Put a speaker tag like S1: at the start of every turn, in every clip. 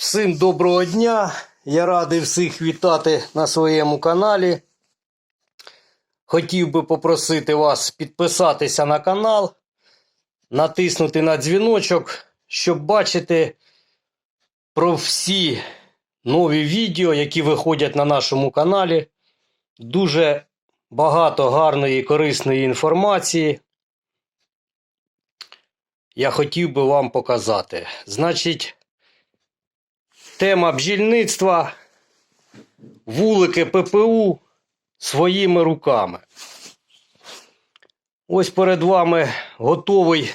S1: Всім доброго дня! Я радий всіх вітати на своєму каналі. Хотів би попросити вас підписатися на канал, натиснути на дзвіночок, щоб бачити про всі нові відео, які виходять на нашому каналі. Дуже багато гарної і корисної інформації. Я хотів би вам показати. Значить, Тема бджільництва, вулики ППУ своїми руками. Ось перед вами готовий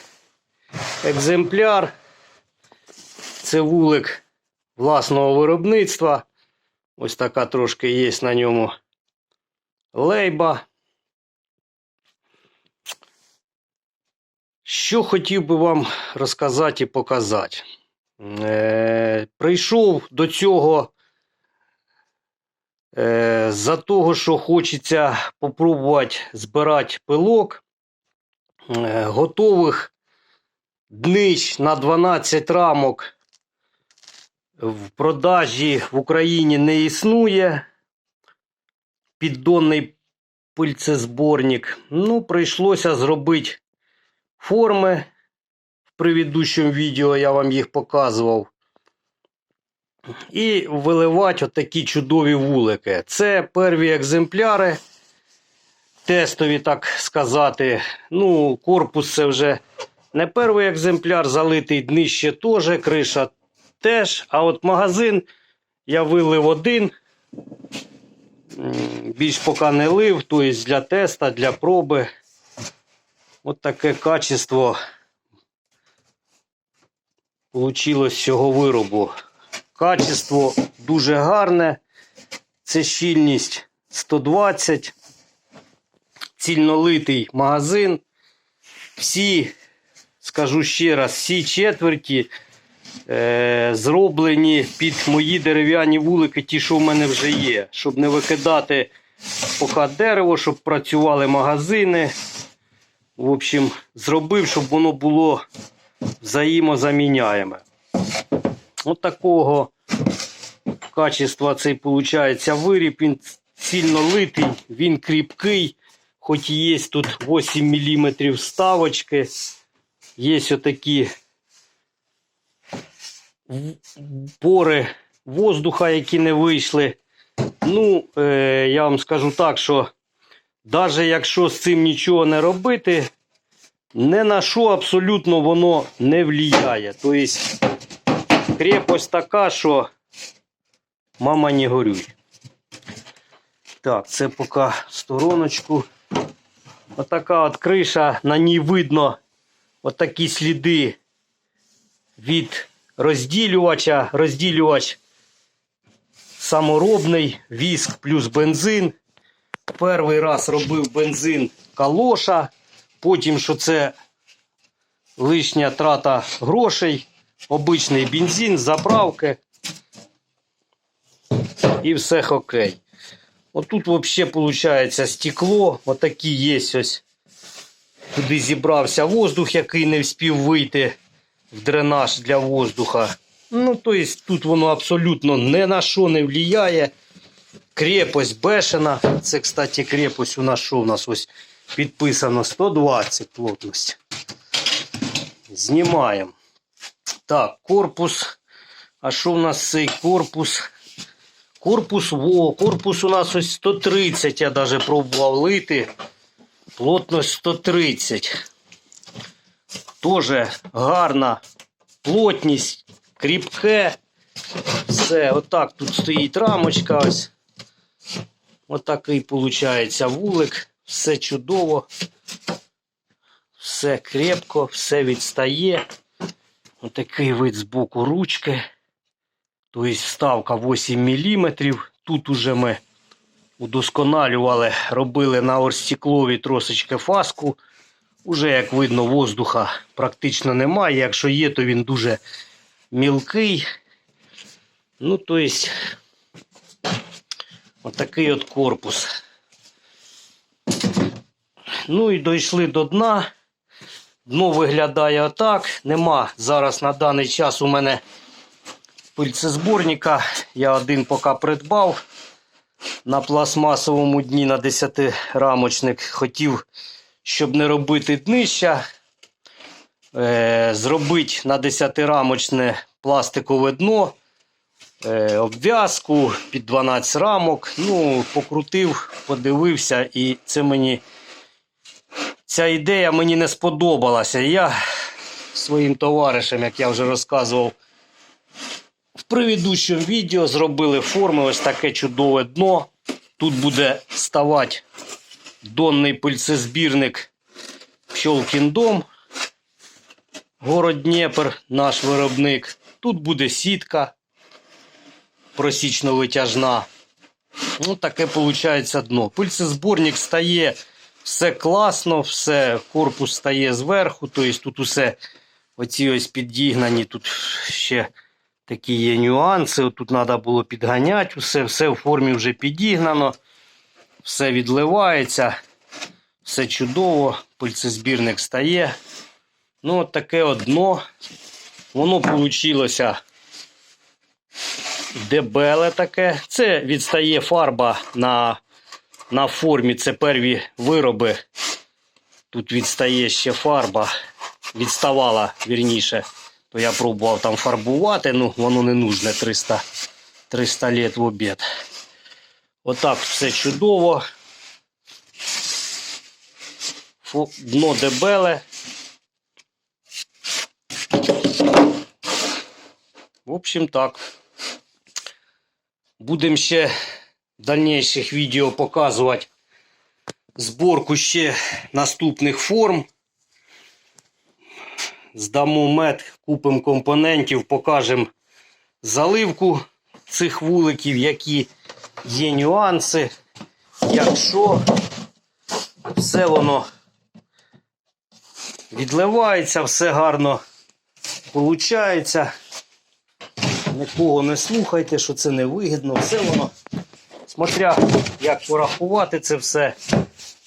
S1: екземпляр. Це вулик власного виробництва. Ось така трошки є на ньому лейба. Що хотів би вам розказати і показати. Е, прийшов до цього е, за того, що хочеться попробувати збирати пилок. Е, готових днищ на 12 рамок в продажі в Україні не існує. Піддонний пильцезборник. Ну, прийшлося зробити форми предыдущому відео я вам їх показував. І виливати отакі чудові вулики. Це перві екземпляри. Тестові, так сказати. Ну, корпус це вже не перший екземпляр, залитий днище теж, криша теж. А от магазин я вилив один. Більш поки не лив, тобто для теста, для проби. От таке качество Получилось з цього виробу. Качество дуже гарне. Це щільність 120. Цільнолитий магазин. Всі, скажу ще раз, всі четверті е, зроблені під мої дерев'яні вулики, ті, що в мене вже є. Щоб не викидати поки дерево, щоб працювали магазини. В общем, зробив, щоб воно було взаємозаміняємо. От такого качества цей виходить виріб. Він сильно литий, він кріпкий, хоч є тут 8 мм вставочки. Є отакі пори воздуха, які не вийшли. Ну, е, я вам скажу так, що навіть якщо з цим нічого не робити, не на що абсолютно воно не влияє. Тобто крепость така, що мама не горюй. Так, це поки стороночку. Отака от криша, на ній видно отакі сліди від розділювача. Розділювач саморобний, віск плюс бензин. Перший раз робив бензин калоша. Потім, що це лишня трата грошей, обичний бензин, заправки. І все окей. Отут взагалі виходить стекло. Отакі є ось. Туди зібрався воздух, який не встиг вийти в дренаж для воздуха. Ну, тобто тут воно абсолютно ні на що не впливає. Крепость бешена. Це, кстати, крепость у нас що у нас ось підписано 120 плотність. Знімаємо. Так, корпус. А що в нас цей корпус? Корпус, во, корпус у нас ось 130, я навіть пробував лити. Плотність 130. Тоже гарна плотність, кріпке. Все, отак тут стоїть рамочка. Ось. Отакий виходить вулик. Все чудово. Все крепко, все відстає. Отакий вид з боку ручки. Тобто вставка 8 мм. Тут уже ми удосконалювали, робили на орстеклові трошечки фаску. Уже, як видно, воздуха практично немає. Якщо є, то він дуже мілкий. Ну, тобто, отакий от корпус. Ну і дійшли до дна. Дно виглядає отак. Нема зараз на даний час у мене пильцезборника. Я один поки придбав на пластмасовому дні на 10-рамочник. Хотів, щоб не робити днища, е, зробити на 10-рамочне пластикове дно, е, обв'язку під 12 рамок. Ну, покрутив, подивився, і це мені. Ця ідея мені не сподобалася. Я своїм товаришем, як я вже розказував, в предыдущому відео зробили форми ось таке чудове дно. Тут буде ставати донний пильцезбірник Пчолкін дом. Город Дніпр, наш виробник. Тут буде сітка просічно-витяжна. Ну, таке виходить дно. Пильцезборник стає все класно, все, корпус стає зверху, тобто тут усе оці ось підігнані, тут ще такі є нюанси. Тут треба було підганяти, усе, все в формі вже підігнано, все відливається, все чудово, пильцезбірник стає. Ну, от таке от дно. Воно вийшло дебеле таке. Це відстає фарба на на формі це перві вироби. Тут відстає ще фарба. Відставала вірніше. То я пробував там фарбувати, ну воно не нужне 300 300 літ в обід. Отак все чудово. Дно дебеле. В общем так. Будемо ще дальнейших відео показувати зборку ще наступних форм. Здамо мед, купимо компонентів, покажемо заливку цих вуликів, які є нюанси. Якщо все воно відливається, все гарно виходить. Нікого не слухайте, що це не вигідно, все воно Смотря як порахувати це все,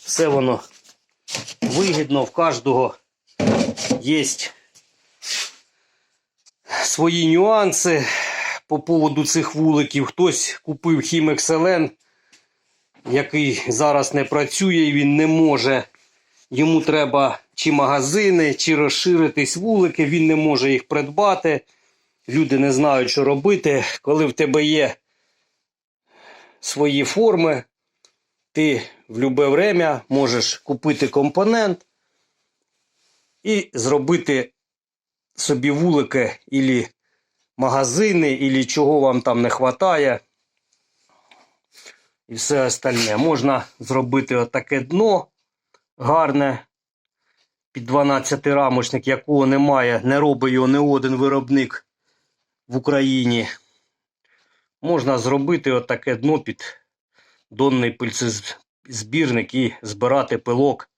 S1: все воно вигідно, в кожного є свої нюанси по поводу цих вуликів. Хтось купив Хімекселен, який зараз не працює і він не може. Йому треба чи магазини, чи розширитись вулики, він не може їх придбати. Люди не знають, що робити. Коли в тебе є свої форми. Ти в будь-яке время можеш купити компонент і зробити собі вулики ілі магазини, ілі чого вам там не вистачає. І все остальне. Можна зробити отаке дно гарне під 12 рамочник, якого немає, не робить його не один виробник в Україні можна зробити отаке дно під донний пильцезбірник і збирати пилок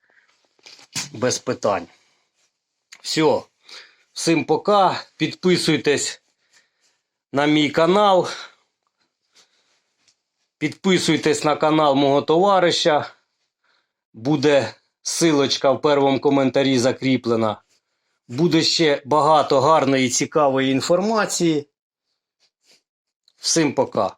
S1: без питань. Все. Всім пока. Підписуйтесь на мій канал. Підписуйтесь на канал мого товариша. Буде силочка в першому коментарі закріплена. Буде ще багато гарної і цікавої інформації. Всім пока.